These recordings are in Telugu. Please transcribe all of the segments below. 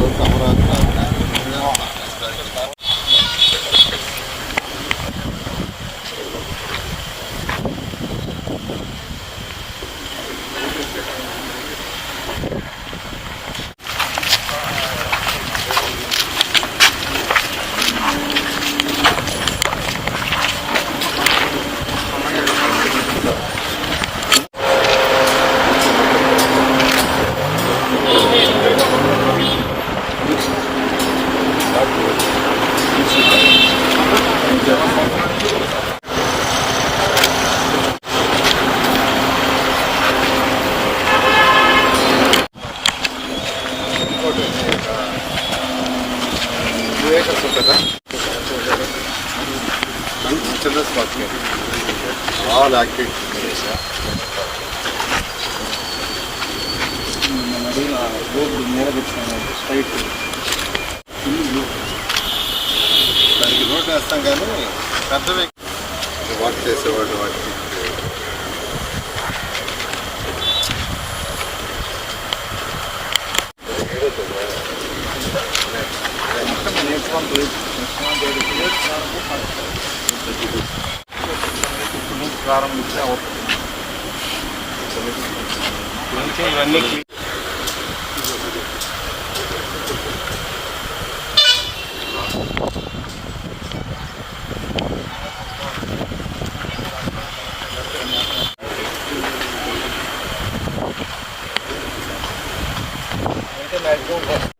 都怎么了？ఏకర్స్ ఉంటుందా childrens park all activities road straight దానికి రోడ్డు వేస్తాం కానీ పెద్ద వాటి చేసేవాడు వాటికి Müslüman devletleri, Müslüman devletleri yani bu parçada. Bunun kararını bize ortaya. Bunun için güvenlik Thank you.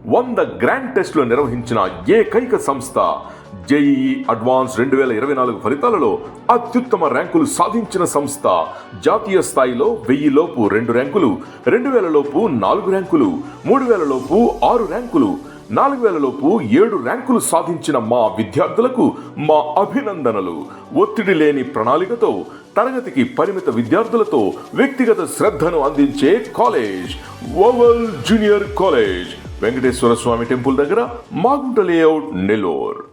వంద గ్రాండ్ టెస్టులు నిర్వహించిన ఏకైక సంస్థ. జేఈఈ అడ్వాన్స్ రెండు వేల ఇరవై నాలుగు ఫలితాలలో అత్యుత్తమ ర్యాంకులు సాధించిన సంస్థ. జాతీయ స్థాయిలో వెయ్యి లోపు రెండు ర్యాంకులు రెండు వేల లోపు నాలుగు ర్యాంకులు మూడు వేల లోపు ఆరు ర్యాంకులు నాలుగు వేల లోపు ఏడు ర్యాంకులు సాధించిన మా విద్యార్థులకు మా అభినందనలు. ఒత్తిడి లేని ప్రణాళికతో తరగతికి పరిమిత విద్యార్థులతో వ్యక్తిగత శ్రద్ధను అందించే college oval junior college Venkateswara Swamy temple దగ్గర మాగుంట లేఅవుట్ నెల్లూరు.